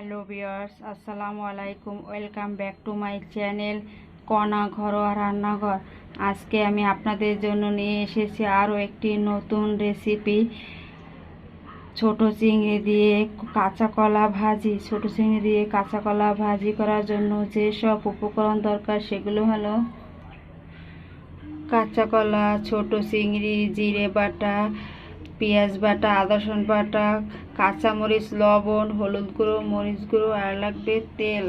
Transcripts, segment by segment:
Hello বিয়ার্স আসসালামু আলাইকুম, welcome back to my channel কণা ঘরোয়া রান্নাঘর। আজকে আমি আপনাদের জন্য নিয়ে এসেছি আরও একটি নতুন রেসিপি ছোট চিংড়ি দিয়ে কাঁচা কলা ভাজি। ছোট চিংড়ি দিয়ে কাঁচা কলা ভাজি করার জন্য যেসব উপকরণ দরকার সেগুলো হলো কাঁচা কলা, ছোট চিংড়ি, জিরে বাটা পেঁয়াজ বাটা, আদা রসুন বাটা, কাঁচামরিচ, লবণ, হলুদ গুঁড়ো, মরিচ গুঁড়ো, আর লাগবে তেল।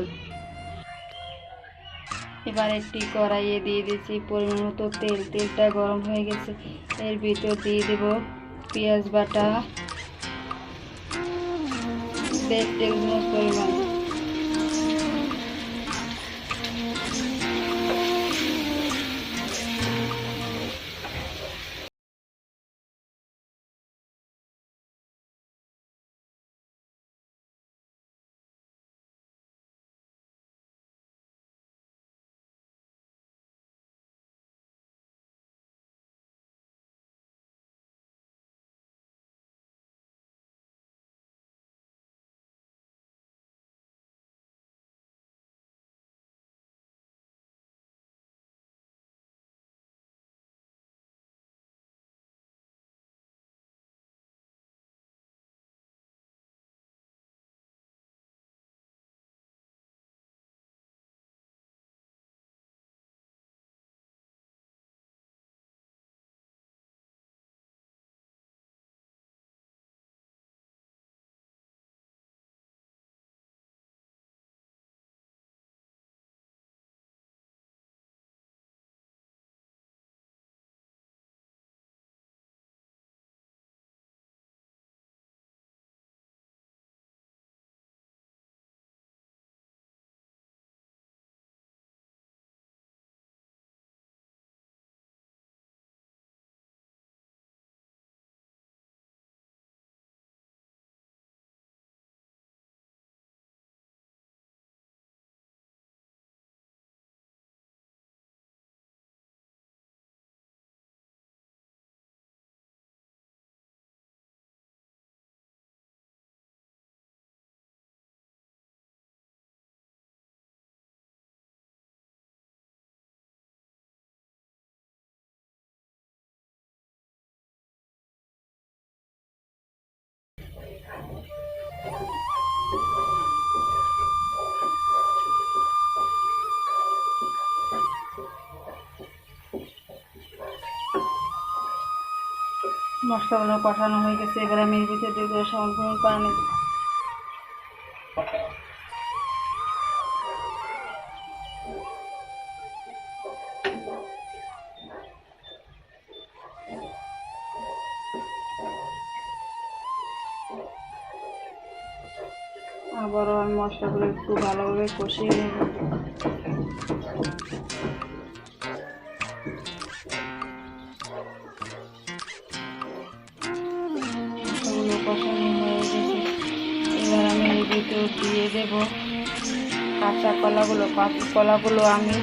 এবার একটি কড়াইয়ে দিয়ে দিয়েছি পরিমাণ মতো তেল। তেলটা গরম হয়ে গেছে। এর ভিতর দিয়ে দেব পেঁয়াজ বাটা। দেড় টেবিল পরিমাণ। মশলাগুলো কষানো হয়ে গেছে, এবার আমি ভিতরে দিয়ে দেবো সামান্য পরিমাণ পানি। আবারও আমি মশলাগুলো একটু ভালোভাবে কষিয়ে নেব। কষানো হয়ে গেছে এবার আমি এর দিয়ে দেব। কাঁচা কলাগুলো কাঁচা কলাগুলো আমি